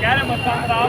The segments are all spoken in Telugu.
క్యారే మొత్తం రావు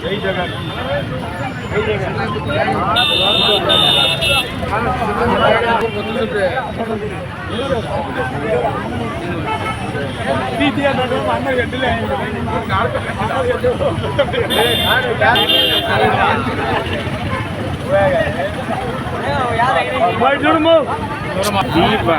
జై జగన్ జై జగన్ అందరు గడ్డలే బయట చూడము దీపా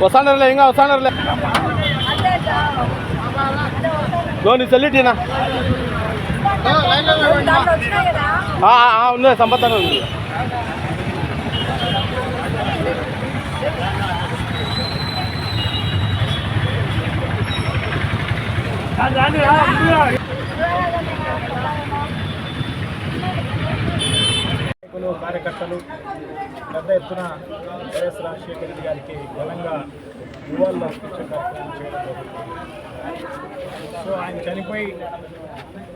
ಹೊಸಾನರಲ್ಲ ಹೆಂಗ ಹೊಸಾನರಲ್ಲ ನೋಡಿ ಟೀನಾ ಹಾಂ ಹಾಂ ಒಂದೇ ಸಂಪತ್ತಾನ ಅದು నాయకులు కార్యకర్తలు పెద్ద ఎత్తున వైఎస్ రాజశేఖర రెడ్డి గారికి ఘనంగా నివాళులు అర్పించే కార్యక్రమం చేయడం సో ఆయన చనిపోయి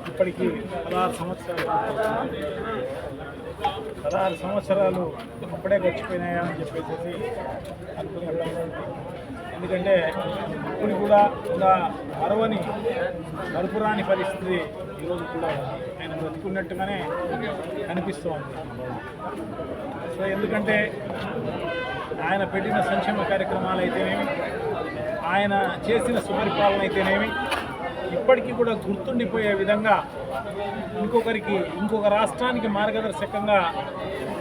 ఇప్పటికీ పదహారు సంవత్సరాలు పదహారు సంవత్సరాలు అప్పుడే గడిచిపోయినాయా అని చెప్పేసి అనుకునే ఎందుకంటే ఇప్పుడు కూడా ఇలా మరవని మరుపురాని పరిస్థితి ఈరోజు కూడా ఆయన బ్రతుకున్నట్టుగానే కనిపిస్తోంది సో ఎందుకంటే ఆయన పెట్టిన సంక్షేమ కార్యక్రమాలు అయితేనేమి ఆయన చేసిన సుపరిపాలన అయితేనేమి ఇప్పటికీ కూడా గుర్తుండిపోయే విధంగా ఇంకొకరికి ఇంకొక రాష్ట్రానికి మార్గదర్శకంగా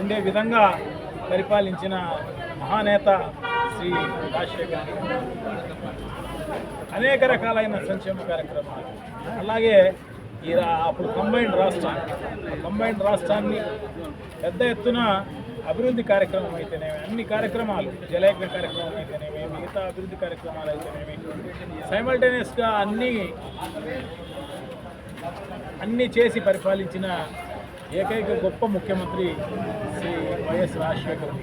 ఉండే విధంగా పరిపాలించిన మహానేత శ్రీ రాజశేఖర్ అనేక రకాలైన సంక్షేమ కార్యక్రమాలు. అలాగే ఈ అప్పుడు కంబైన్డ్ రాష్ట్రాన్ని కంబైన్డ్ రాష్ట్రాన్ని పెద్ద ఎత్తున అభివృద్ధి కార్యక్రమం అయితేనేమి అన్ని కార్యక్రమాలు జలయజ్ఞ కార్యక్రమం అయితేనేమి మిగతా అభివృద్ధి కార్యక్రమాలు అయితేనేమి సైమల్టేనియస్గా అన్నీ అన్నీ చేసి పరిపాలించిన ఏకైక గొప్ప ముఖ్యమంత్రి శ్రీ వైఎస్ రాజశేఖర్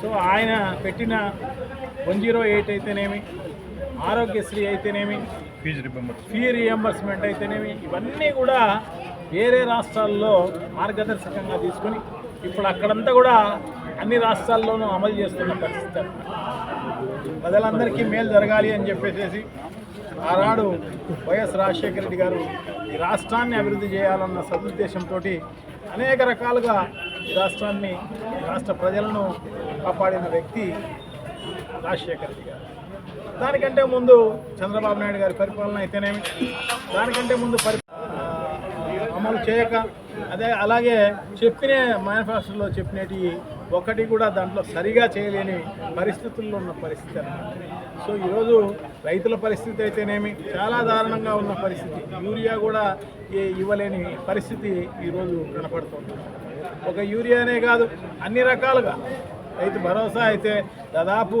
సో ఆయన పెట్టిన వన్ జీరో ఎయిట్ అయితేనేమి ఆరోగ్యశ్రీ అయితేనేమి ఫీ రియంబర్స్మెంట్ అయితేనేమి ఇవన్నీ కూడా వేరే రాష్ట్రాల్లో మార్గదర్శకంగా తీసుకొని ఇప్పుడు అక్కడంతా కూడా అన్ని రాష్ట్రాల్లోనూ అమలు చేస్తున్న పరిస్థితి ప్రజలందరికీ మేలు జరగాలి అని చెప్పేసి ఆనాడు వైఎస్ రాజశేఖర రెడ్డి గారు ఈ రాష్ట్రాన్ని అభివృద్ధి చేయాలన్న సదుద్దేశంతో అనేక రకాలుగా ఈ రాష్ట్రాన్ని రాష్ట్ర ప్రజలను కాపాడిన వ్యక్తి రాజశేఖర రెడ్డి గారు. దానికంటే ముందు చంద్రబాబు నాయుడు గారి పరిపాలన అయితేనేమి? దానికంటే ముందు పరి అమలు చేయక అదే అలాగే చెప్పిన మేనిఫెస్టోలో చెప్పినవి ఒకటి కూడా దాంట్లో సరిగా చేయలేని పరిస్థితుల్లో ఉన్న పరిస్థితి అన్నమాట. సో ఈరోజు రైతుల పరిస్థితి అయితేనేమి? చాలా దారుణంగా ఉన్న పరిస్థితి. యూరియా కూడా ఏ- ఇవ్వలేని పరిస్థితి ఈరోజు కనపడుతుంది. ఒక యూరియానే కాదు అన్ని రకాలుగా రైతు భరోసా అయితే దాదాపు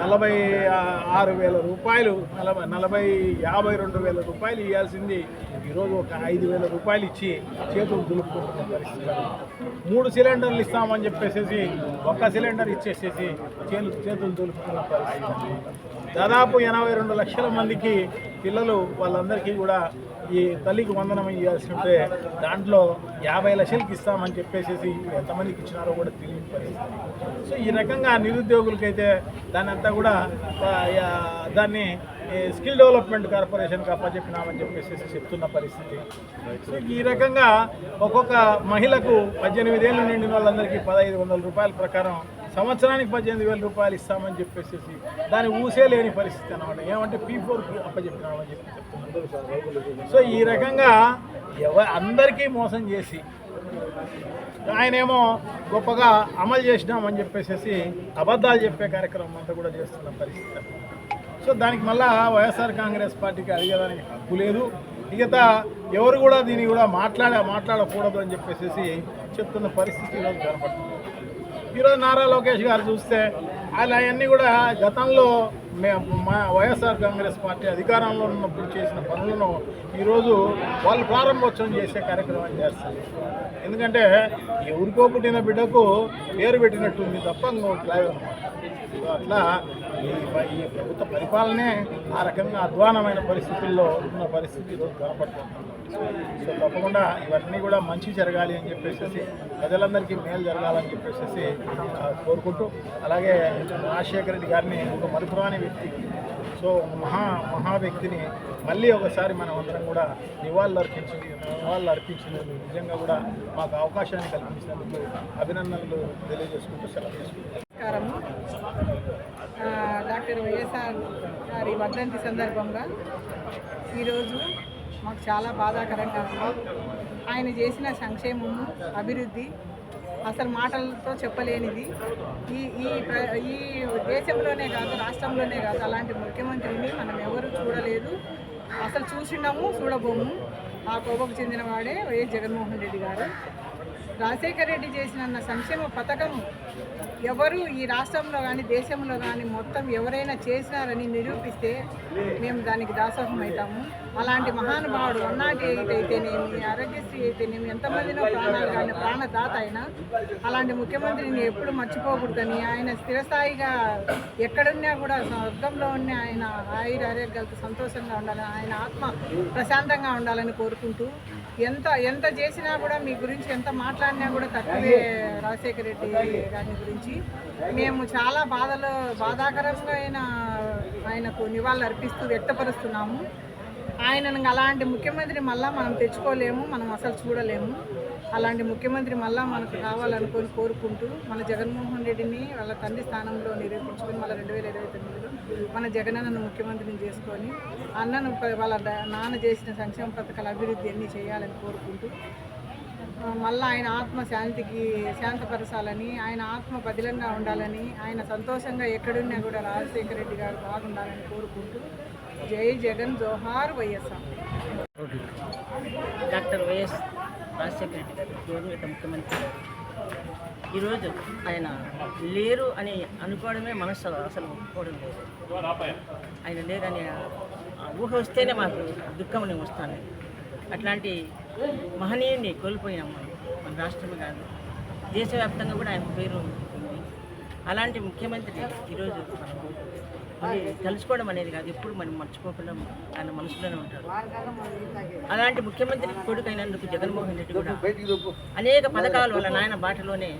నలభై ఆరు వేల రూపాయలు నలభై నలభై యాభై రెండు వేల రూపాయలు ఇవ్వాల్సింది ఈరోజు ఒక ఐదు వేల రూపాయలు ఇచ్చి చేతులు దులుపుకుంటున్న పరిస్థితి. మూడు సిలిండర్లు ఇస్తామని చెప్పేసేసి ఒక్క సిలిండర్ ఇచ్చేసేసి చేతులు చేతులు దులుపుకున్న పరిస్థితి. దాదాపు ఎనభై రెండు లక్షల మందికి పిల్లలు వాళ్ళందరికీ కూడా ఈ తల్లికి వందనం ఇవ్వాల్సి ఉంటే దాంట్లో యాభై లక్షలకి ఇస్తామని చెప్పేసి ఎంతమందికి ఇచ్చినారో కూడా తెలియని పరిస్థితి. సో ఈ రకంగా నిరుద్యోగులకైతే దాని అంతా కూడా దాన్ని స్కిల్ డెవలప్మెంట్ కార్పొరేషన్కి అప్పచెప్పినామని చెప్పేసి చెప్తున్న పరిస్థితి. సో ఈ రకంగా ఒక్కొక్క మహిళకు పద్దెనిమిదేళ్ళు నిండిన వాళ్ళందరికీ పదహైదు వందల రూపాయల ప్రకారం సంవత్సరానికి పద్దెనిమిది వేల రూపాయలు ఇస్తామని చెప్పేసి దాన్ని ఊసే లేని పరిస్థితి అనమాట ఏమంటే పీ ఫోర్ అప్పచెప్పినామని చెప్పి చెప్తున్నారు. సో ఈ రకంగా ఎవ అందరికీ మోసం చేసి ఆయనేమో గొప్పగా అమలు చేసినామని చెప్పేసి అబద్ధాలు చెప్పే కార్యక్రమం అంతా కూడా చేస్తున్న పరిస్థితి సో దానికి మళ్ళా వైఎస్ఆర్ కాంగ్రెస్ పార్టీకి అడిగేదానికి హక్కు లేదు. మిగతా ఎవరు కూడా దీన్ని కూడా మాట్లాడ మాట్లాడకూడదు అని చెప్పేసి చెప్తున్న పరిస్థితి ఈరోజు కనపడుతుంది. ఈరోజు నారా లోకేష్ గారు చూస్తే అలా అవన్నీ కూడా గతంలో మే- మా వైఎస్ఆర్ కాంగ్రెస్ పార్టీ అధికారంలో ఉన్నప్పుడు చేసిన పనులను ఈరోజు వాళ్ళు ప్రారంభోత్సవం చేసే కార్యక్రమం చేస్తారు. ఎందుకంటే ఎవరికో పుట్టిన బిడ్డకు పేరు పెట్టినట్టుంది తప్ప ఇంకొకటి సో అట్లా ఈ ఈ ప్రభుత్వ పరిపాలనే ఆ రకంగా అధ్వానమైన పరిస్థితుల్లో ఉన్న పరిస్థితి ఈరోజు కనపడుతుంది సో తప్పకుండా ఇవన్నీ కూడా మంచి జరగాలి అని చెప్పేసి ప్రజలందరికీ మేలు జరగాలని చెప్పేసి కోరుకుంటూ అలాగే రాజశేఖర రెడ్డి గారిని ఒక మరుపురాని వ్యక్తి సో మహా మహా వ్యక్తిని మళ్ళీ ఒకసారి మనం అందరం కూడా నివాళులు అర్పించింది నివాళులు అర్పించినందుకు నిజంగా కూడా మాకు అవకాశాన్ని కల్పించినందుకు అభినందనలు తెలియజేసుకుంటూ సెలవు తీసుకుంటాం డాక్టర్ వైఎస్ఆర్ గారి వర్ధంతి సందర్భంగా ఈరోజు మాకు చాలా బాధాకరంగా ఉంది. ఆయన చేసిన సంక్షేమము అభివృద్ధి అసలు మాటలతో చెప్పలేనిది. ఈ ఈ ప్ర- ఈ దేశంలోనే కాదు రాష్ట్రంలోనే కాదు అలాంటి ముఖ్యమంత్రిని మనం ఎవరు చూడలేదు. అసలు చూసినాము చూడబోము. ఆ కోపకు చెందినవాడే వైఎస్ జగన్మోహన్ రెడ్డి గారు. రాజశేఖర రెడ్డి చేసిన సంక్షేమ పథకం ఎవరు ఈ రాష్ట్రంలో కానీ దేశంలో కానీ మొత్తం ఎవరైనా చేసినారని నిరూపిస్తే మేము దానికి దాసోహం అవుతాము. అలాంటి మహానుభావుడు వన్ నాట్ ఎయిట్ అయితేనేమి ఆరోగ్యశ్రీ అయితేనేమి ఎంతమందినో ప్రాణాలు కానీ ప్రాణదాత అయినా అలాంటి ముఖ్యమంత్రిని ఎప్పుడు మర్చిపోకూడదని ఆయన స్థిరస్థాయిగా ఎక్కడున్నా కూడా స్వర్గంలో ఉన్న ఆయన ఆయుర ఆరోగ్యాలతో సంతోషంగా ఉండాలని ఆయన ఆత్మ ప్రశాంతంగా ఉండాలని కోరుకుంటూ ఎంత ఎంత చేసినా కూడా మీ గురించి ఎంత మాట్లాడినా కూడా తక్కువే రాజశేఖర రెడ్డి గారి గురించి. మేము చాలా బాధలో బాధాకరంగా ఆయన ఆయనకు నివాళులు అర్పిస్తూ వ్యక్తపరుస్తున్నాము. ఆయనను అలాంటి ముఖ్యమంత్రి మళ్ళా మనం తెచ్చుకోలేము మనం అసలు చూడలేము. అలాంటి ముఖ్యమంత్రి మళ్ళా మనకు కావాలనుకొని కోరుకుంటూ మన జగన్మోహన్ రెడ్డిని వాళ్ళ తండ్రి స్థానంలో నిరూపించుకొని మళ్ళీ రెండు వేల ఇరవై తొమ్మిదిలో మన జగనన్నను ముఖ్యమంత్రిని చేసుకొని అన్నను వాళ్ళ నాన్న చేసిన సంక్షేమ పథకాల అభివృద్ధి అన్నీ చేయాలని కోరుకుంటూ మళ్ళీ ఆయన ఆత్మ శాంతికి శాంతపరచాలని ఆయన ఆత్మ పదిలంగా ఉండాలని ఆయన సంతోషంగా ఎక్కడున్నా కూడా రాజశేఖర రెడ్డి గారు బాగుండాలని కోరుకుంటూ జై జగన్ జోహార్ వైఎస్ఆర్. డాక్టర్ వైఎస్ రాజశేఖర రెడ్డి గారు దివంగత ముఖ్యమంత్రి గారు. ఈరోజు ఆయన లేరు అని అనుకోవడమే మనసు అసలు ఒప్పుకోవడం లేదు. ఆయన లేరని ఊహ వస్తేనే మాకు దుఃఖం నేను వస్తాను అట్లాంటి మహనీయుని కోల్పోయినాం మనం మన రాష్ట్రమే కాదు. దేశవ్యాప్తంగా కూడా ఆయన పేరు అలాంటి ముఖ్యమంత్రి ఈరోజు తెలుసుకోవడం తలుచుకోవడం అనేది కాదు. ఎప్పుడు మనం మర్చిపోకుండా ఆయన మనసులోనే ఉంటారు. అలాంటి ముఖ్యమంత్రి కొడుకైనందుకు జగన్మోహన్ రెడ్డి కూడా అనేక పథకాల వల్ల నాయన బాటలోనే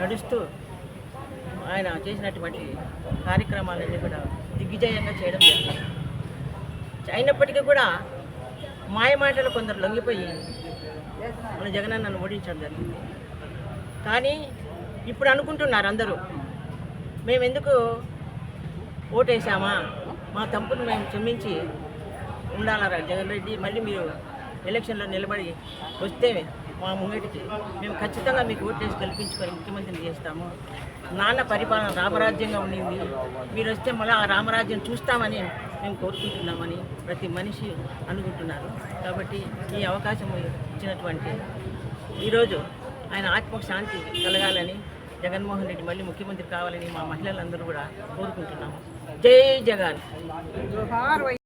నడుస్తూ ఆయన చేసినటువంటి కార్యక్రమాలన్నీ కూడా దిగ్విజయంగా చేయడం జరిగింది. అయినప్పటికీ కూడా మాయమాటలు కొందరు లొంగిపోయి మన జగనన్నను ఓడించడం జరిగింది. కానీ ఇప్పుడు అనుకుంటున్నారు అందరూ మేము ఎందుకు ఓటేసామా మా తప్పును మేము క్షమించి ఉండాలరా జగన్ రెడ్డి? మళ్ళీ మీరు ఎలక్షన్లో నిలబడి వస్తే మా ముంగటికి మేము ఖచ్చితంగా మీకు ఓటేసి కల్పించుకొని ముఖ్యమంత్రిని చేస్తాము. నాన్న పరిపాలన రామరాజ్యంగా ఉండింది. మీరు వస్తే మళ్ళీ ఆ రామరాజ్యం చూస్తామని మేము కోరుకుంటున్నామని ప్రతి మనిషి అనుకుంటున్నారు. కాబట్టి ఈ అవకాశం ఇచ్చినటువంటి ఈరోజు ఆయన ఆత్మకు శాంతి కలగాలని జగన్మోహన్ రెడ్డి మళ్ళీ ముఖ్యమంత్రి కావాలని మా మహిళలందరూ కూడా కోరుకుంటున్నాము. జై జగన్.